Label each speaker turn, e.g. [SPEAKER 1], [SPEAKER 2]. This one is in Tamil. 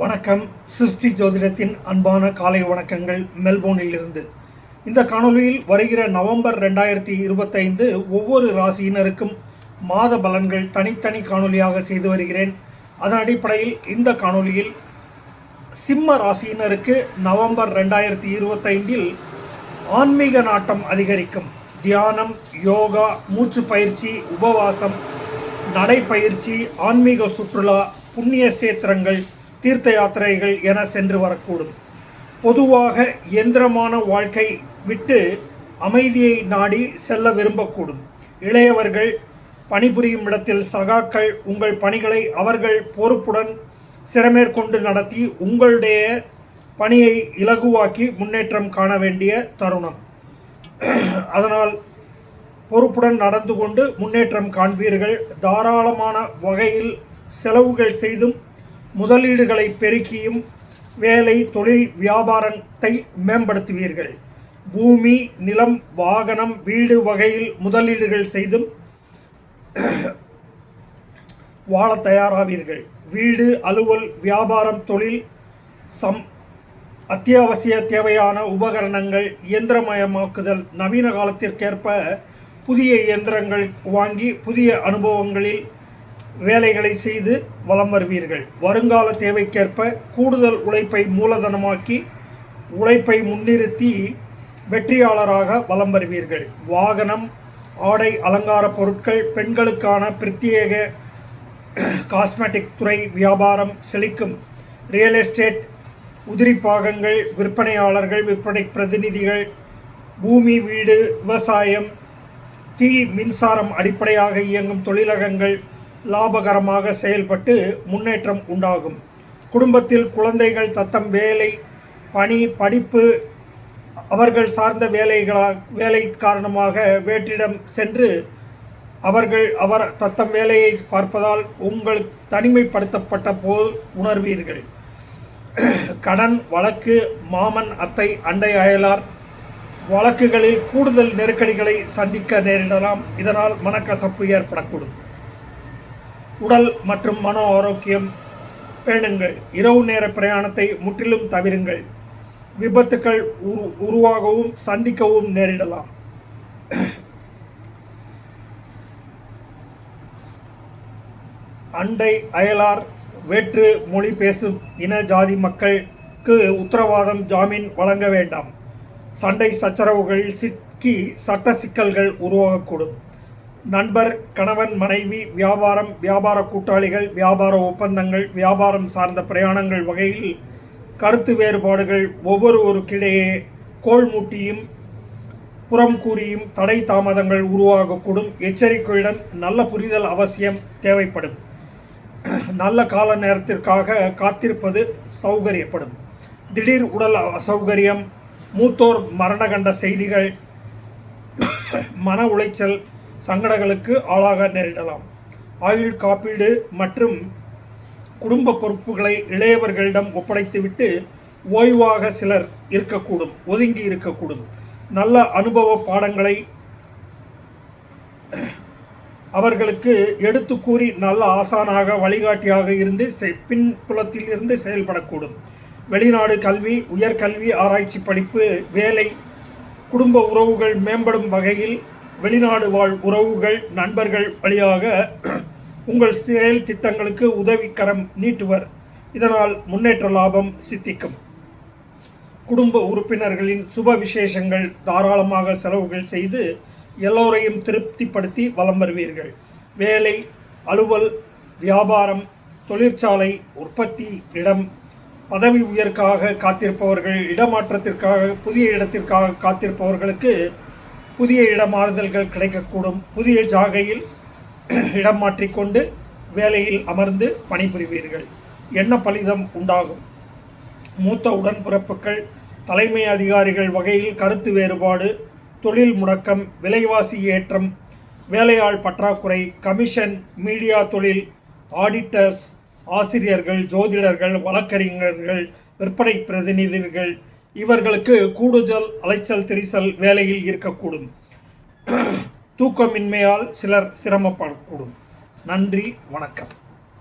[SPEAKER 1] வணக்கம். சிருஷ்டி ஜோதிடத்தின் அன்பான காலை வணக்கங்கள் மெல்போர்னில் இருந்து இந்த காணொலியில் வருகிற நவம்பர் ரெண்டாயிரத்தி இருபத்தைந்து ஒவ்வொரு ராசியினருக்கும் மாத பலன்கள் தனித்தனி காணொளியாக செய்து வருகிறேன். அதன் அடிப்படையில் இந்த காணொளியில் சிம்ம ராசியினருக்கு நவம்பர் ரெண்டாயிரத்தி இருபத்தைந்தில் ஆன்மீக நாட்டம் அதிகரிக்கும். தியானம் யோகா மூச்சு பயிற்சி உபவாசம் நடைப்பயிற்சி ஆன்மீக சுற்றுலா புண்ணிய சேத்திரங்கள் தீர்த்த யாத்திரைகள் என சென்று வரக்கூடும். பொதுவாக இயந்திரமான வாழ்க்கை விட்டு அமைதியை நாடி செல்ல விரும்பக்கூடும். இளையவர்கள் பணிபுரியும் இடத்தில் சகாக்கள் உங்கள் பணிகளை அவர்கள் பொறுப்புடன் சிறமேற்கொண்டு நடத்தி உங்களுடைய பணியை இலகுவாக்கி முன்னேற்றம் காண வேண்டிய தருணம். அதனால் பொறுப்புடன் நடந்து கொண்டு முன்னேற்றம் காண்பீர்கள். தாராளமான வகையில் செலவுகள் செய்தும் முதலீடுகளை பெருக்கியும் வேலை தொழில் வியாபாரத்தை மேம்படுத்துவீர்கள். பூமி நிலம் வாகனம் வீடு வகையில் முதலீடுகள் செய்தும் வாழ தயாராவீர்கள். வீடு அலுவல் வியாபாரம் தொழில் சம் அத்தியாவசிய தேவையான உபகரணங்கள் இயந்திரமயமாக்குதல் நவீன காலத்திற்கேற்ப புதிய இயந்திரங்கள் வாங்கி புதிய அனுபவங்களில் வேலைகளை செய்து வலம் வருவீர்கள். வருங்கால தேவைக்கேற்ப கூடுதல் உழைப்பை மூலதனமாக்கி உழைப்பை முன்னிறுத்தி வெற்றியாளராக வலம் வருவீர்கள். வாகனம் ஆடை அலங்கார பொருட்கள் பெண்களுக்கான பிரத்யேக காஸ்மெட்டிக் துறை வியாபாரம் செழிக்கும் ரியல் எஸ்டேட் உதிரி பாகங்கள் விற்பனையாளர்கள் விற்பனை பிரதிநிதிகள் பூமி வீடு விவசாயம் தீ மின்சாரம் அடிப்படையாக இயங்கும் தொழிலகங்கள் லாபகரமாக செயல்பட்டு முன்னேற்றம் உண்டாகும். குடும்பத்தில் குழந்தைகள் தத்தம் வேலை பணி படிப்பு அவர்கள் சார்ந்த வேலைகளா வேலை காரணமாக வேற்றிடம் சென்று அவர்கள் அவர் தத்தம் வேலையை பார்ப்பதால் உங்கள் தனிமைப்படுத்தப்பட்ட போல் உணர்வீர்கள். கடன் வழக்கு மாமன் அத்தை அண்டை அயலார் வழக்குகளில் கூடுதல் நெருக்கடிகளை சந்திக்க நேரிடலாம். இதனால் மனக்கசப்பு ஏற்படக்கூடும். உடல் மற்றும் மன ஆரோக்கியம் பேணுங்கள். இரவு நேர பிரயாணத்தை முற்றிலும் தவிருங்கள். விபத்துக்கள் உரு உருவாகவும் சந்திக்கவும் நேரிடலாம். அண்டை அயலார் வேற்று மொழி பேசும் இன ஜாதி மக்களுக்கு உத்தரவாதம் ஜாமீன் வழங்க வேண்டாம். சண்டை சச்சரவுகள் சிக்கி சட்ட சிக்கல்கள் உருவாகக்கூடும். நண்பர் கணவன் மனைவி வியாபாரம் வியாபார கூட்டாளிகள் வியாபார ஒப்பந்தங்கள் வியாபாரம் சார்ந்த பிரயாணங்கள் வகையில் கருத்து வேறுபாடுகள் ஒவ்வொருவருக்கிடையே கோள் மூட்டியும் புறம் கூறியும் தடை தாமதங்கள் உருவாகக்கூடும். எச்சரிக்கையுடன் நல்ல புரிதல் அவசியம் தேவைப்படும். நல்ல கால நேரத்திற்காக காத்திருப்பது சௌகரியப்படும். திடீர் உடல் அசௌகரியம் மூத்தோர் மரணகண்ட செய்திகள் மன உளைச்சல் சங்கடங்களுக்கு ஆளாக நேரிடலாம். ஆயுள் காப்பீடு மற்றும் குடும்ப பொறுப்புகளை இளையவர்களிடம் ஒப்படைத்துவிட்டு ஓய்வாக சிலர் இருக்கக்கூடும் ஒதுங்கி இருக்கக்கூடும். நல்ல அனுபவ பாடங்களை அவர்களுக்கு எடுத்து கூறி நல்ல ஆசானாக வழிகாட்டியாக இருந்து பின்புலத்தில் இருந்து செயல்படக்கூடும். வெளிநாடு கல்வி உயர்கல்வி ஆராய்ச்சி படிப்பு வேலை குடும்ப உறவுகள் மேம்படும் வகையில் வெளிநாடு வாழ் உறவுகள் நண்பர்கள் வழியாக உங்கள் செயல் திட்டங்களுக்கு உதவிக்கரம் நீட்டுவர். இதனால் முன்னேற்ற லாபம் சித்திக்கும். குடும்ப உறுப்பினர்களின் சுப விசேஷங்கள் தாராளமாக செலவுகள் செய்து எல்லோரையும் திருப்திப்படுத்தி வலம் வருவீர்கள். வேலை அலுவல் வியாபாரம் தொழிற்சாலை உற்பத்தி இடம் பதவி உயர்க்காக காத்திருப்பவர்கள் இடமாற்றத்திற்காக புதிய இடத்திற்காக காத்திருப்பவர்களுக்கு புதிய இடமாறுதல்கள் கிடைக்கக்கூடும். புதிய ஜாகையில் இடம் மாற்றிக்கொண்டு வேலையில் அமர்ந்து பணிபுரிவீர்கள். என்ன பலிதம் உண்டாகும்? மூத்த உடன்பிறப்புகள் தலைமை அதிகாரிகள் வகையில் கருத்து வேறுபாடு தொழில் முடக்கம் விலைவாசி ஏற்றம் வேலையாள் பற்றாக்குறை கமிஷன் மீடியா தொழில் ஆடிட்டர்ஸ் ஆசிரியர்கள் ஜோதிடர்கள் வழக்கறிஞர்கள் விற்பனை பிரதிநிதிகள் இவர்களுக்கு கூடுதல் அலைச்சல் திரிசல் வேலையில் இருக்கக்கூடும். தூக்கமின்மையால் சிலர் சிரமப்படக்கூடும். நன்றி வணக்கம்.